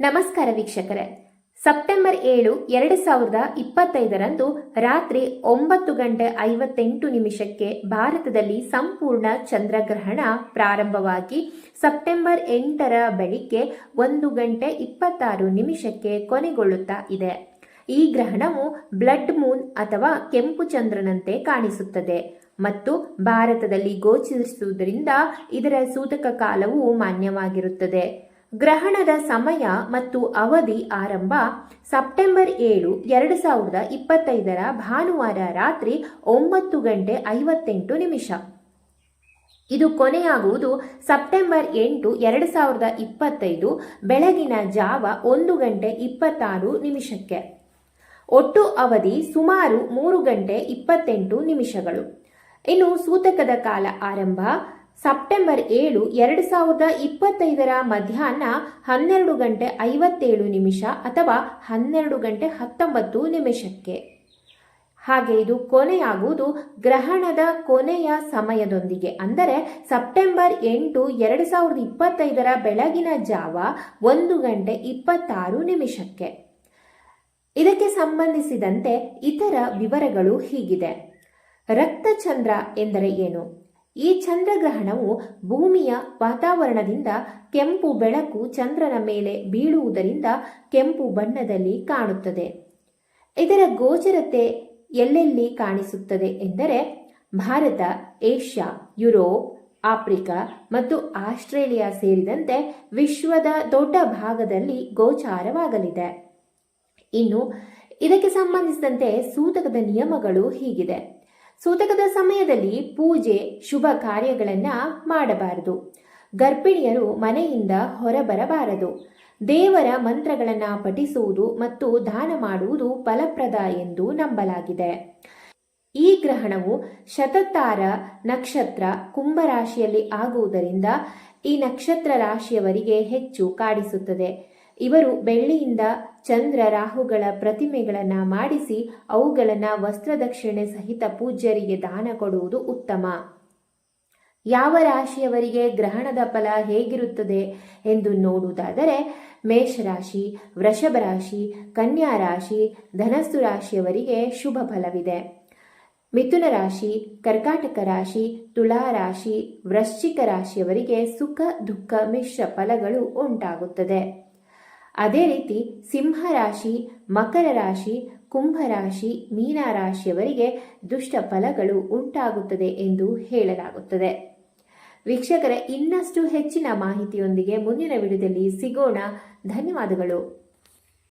ನಮಸ್ಕಾರ ವೀಕ್ಷಕರೇ. ಸೆಪ್ಟೆಂಬರ್ ಏಳು, ಎರಡು ಸಾವಿರದ ಇಪ್ಪತ್ತೈದರಂದು ರಾತ್ರಿ ಒಂಬತ್ತು ಗಂಟೆ ಐವತ್ತೆಂಟು ನಿಮಿಷಕ್ಕೆ ಭಾರತದಲ್ಲಿ ಸಂಪೂರ್ಣ ಚಂದ್ರಗ್ರಹಣ ಪ್ರಾರಂಭವಾಗಿ ಸೆಪ್ಟೆಂಬರ್ ಎಂಟರ ಬೆಳಿಗ್ಗೆ ಒಂದು ಗಂಟೆ ಇಪ್ಪತ್ತಾರು ನಿಮಿಷಕ್ಕೆ ಕೊನೆಗೊಳ್ಳುತ್ತಾ ಇದೆ. ಈ ಗ್ರಹಣವು ಬ್ಲಡ್ ಮೂನ್ ಅಥವಾ ಕೆಂಪು ಚಂದ್ರನಂತೆ ಕಾಣಿಸುತ್ತದೆ ಮತ್ತು ಭಾರತದಲ್ಲಿ ಗೋಚರಿಸುವುದರಿಂದ ಇದರ ಸೂತಕ ಕಾಲವು ಮಾನ್ಯವಾಗಿರುತ್ತದೆ. ಗ್ರಹಣದ ಸಮಯ ಮತ್ತು ಅವಧಿ ಆರಂಭ ಸೆಪ್ಟೆಂಬರ್ ಏಳು, ಎರಡು ಸಾವಿರದ ಇಪ್ಪತ್ತೈದರ ಭಾನುವಾರ ರಾತ್ರಿ ಒಂಬತ್ತು ಗಂಟೆ ಐವತ್ತೆಂಟು ನಿಮಿಷ. ಇದು ಕೊನೆಯಾಗುವುದು ಸೆಪ್ಟೆಂಬರ್ ಎಂಟು, ಎರಡು ಸಾವಿರದ ಇಪ್ಪತ್ತೈದು, ಬೆಳಗಿನ ಜಾವ ಒಂದು ಗಂಟೆ ಇಪ್ಪತ್ತಾರು ನಿಮಿಷಕ್ಕೆ. ಒಟ್ಟು ಅವಧಿ ಸುಮಾರು ಮೂರು ಗಂಟೆ ಇಪ್ಪತ್ತೆಂಟು ನಿಮಿಷಗಳು. ಇನ್ನು ಸೂತಕದ ಕಾಲ ಆರಂಭ ಸೆಪ್ಟೆಂಬರ್ ಏಳು, ಎರಡು ಸಾವಿರದ ಇಪ್ಪತ್ತೈದರ ಮಧ್ಯಾಹ್ನ ಹನ್ನೆರಡು ಗಂಟೆ ಐವತ್ತೇಳು ನಿಮಿಷ ಅಥವಾ ಹನ್ನೆರಡು ಗಂಟೆ ಹತ್ತೊಂಬತ್ತು ನಿಮಿಷಕ್ಕೆ. ಹಾಗೆ ಇದು ಕೊನೆಯಾಗುವುದು ಗ್ರಹಣದ ಕೊನೆಯ ಸಮಯದೊಂದಿಗೆ. ಅಂದರೆ ಸೆಪ್ಟೆಂಬರ್ ಎಂಟು, ಎರಡು ಸಾವಿರದ ಇಪ್ಪತ್ತೈದರ ಬೆಳಗಿನ ಜಾವ ಒಂದು ಗಂಟೆ ಇಪ್ಪತ್ತಾರು ನಿಮಿಷಕ್ಕೆ. ಇದಕ್ಕೆ ಸಂಬಂಧಿಸಿದಂತೆ ಇತರ ವಿವರಗಳು ಹೀಗಿದೆ. ರಕ್ತಚಂದ್ರ ಎಂದರೆ ಏನು? ಈ ಚಂದ್ರಗ್ರಹಣವು ಭೂಮಿಯ ವಾತಾವರಣದಿಂದ ಕೆಂಪು ಬೆಳಕು ಚಂದ್ರನ ಮೇಲೆ ಬೀಳುವುದರಿಂದ ಕೆಂಪು ಬಣ್ಣದಲ್ಲಿ ಕಾಣುತ್ತದೆ. ಇದರ ಗೋಚರತೆ ಎಲ್ಲೆಲ್ಲಿ ಕಾಣಿಸುತ್ತದೆ ಎಂದರೆ ಭಾರತ, ಏಷ್ಯಾ, ಯುರೋಪ್, ಆಫ್ರಿಕಾ ಮತ್ತು ಆಸ್ಟ್ರೇಲಿಯಾ ಸೇರಿದಂತೆ ವಿಶ್ವದ ದೊಡ್ಡ ಭಾಗದಲ್ಲಿ ಗೋಚಾರವಾಗಲಿದೆ. ಇನ್ನು ಇದಕ್ಕೆ ಸಂಬಂಧಿಸಿದಂತೆ ಸೂತಕದ ನಿಯಮಗಳು ಹೀಗಿದೆ. ಸೂತಕದ ಸಮಯದಲ್ಲಿ ಪೂಜೆ, ಶುಭ ಕಾರ್ಯಗಳನ್ನು ಮಾಡಬಾರದು. ಗರ್ಭಿಣಿಯರು ಮನೆಯಿಂದ ಹೊರಬರಬಾರದು. ದೇವರ ಮಂತ್ರಗಳನ್ನು ಪಠಿಸುವುದು ಮತ್ತು ದಾನ ಮಾಡುವುದು ಫಲಪ್ರದ ಎಂದು ನಂಬಲಾಗಿದೆ. ಈ ಗ್ರಹಣವು ಶತತಾರ ನಕ್ಷತ್ರ ಕುಂಭರಾಶಿಯಲ್ಲಿ ಆಗುವುದರಿಂದ ಈ ನಕ್ಷತ್ರ ರಾಶಿಯವರಿಗೆ ಹೆಚ್ಚು ಕಾಡಿಸುತ್ತದೆ. ಇವರು ಬೆಳ್ಳಿಯಿಂದ ಚಂದ್ರ ರಾಹುಗಳ ಪ್ರತಿಮೆಗಳನ್ನು ಮಾಡಿಸಿ ಅವುಗಳನ್ನು ವಸ್ತ್ರದಕ್ಷಿಣೆ ಸಹಿತ ಪೂಜ್ಯರಿಗೆ ದಾನ ಕೊಡುವುದು ಉತ್ತಮ. ಯಾವ ರಾಶಿಯವರಿಗೆ ಗ್ರಹಣದ ಫಲ ಹೇಗಿರುತ್ತದೆ ಎಂದು ನೋಡುವುದಾದರೆ ಮೇಷರಾಶಿ ವೃಷಭ ರಾಶಿ, ಕನ್ಯಾ ರಾಶಿ, ಧನಸ್ಸು ರಾಶಿಯವರಿಗೆ ಶುಭ ಫಲವಿದೆ. ಮಿಥುನ ರಾಶಿ, ಕರ್ಕಾಟಕ ರಾಶಿ ತುಳಾ ರಾಶಿ, ವೃಶ್ಚಿಕ ರಾಶಿಯವರಿಗೆ ಸುಖ, ದುಃಖ, ಮಿಶ್ರ ಫಲಗಳು ಉಂಟಾಗುತ್ತದೆ. ಅದೇ ರೀತಿ ಸಿಂಹ ರಾಶಿ ಮಕರ ರಾಶಿ ಕುಂಭ ರಾಶಿ ಮೀನ ರಾಶಿಯವರಿಗೆ ದುಷ್ಟ ಫಲಗಳು ಉಂಟಾಗುತ್ತದೆ ಎಂದು ಹೇಳಲಾಗುತ್ತದೆ. ವೀಕ್ಷಕರ, ಇನ್ನಷ್ಟು ಹೆಚ್ಚಿನ ಮಾಹಿತಿಯೊಂದಿಗೆ ಮುಂದಿನ ವಿಡಿಯೋದಲ್ಲಿ ಸಿಗೋಣ. ಧನ್ಯವಾದಗಳು.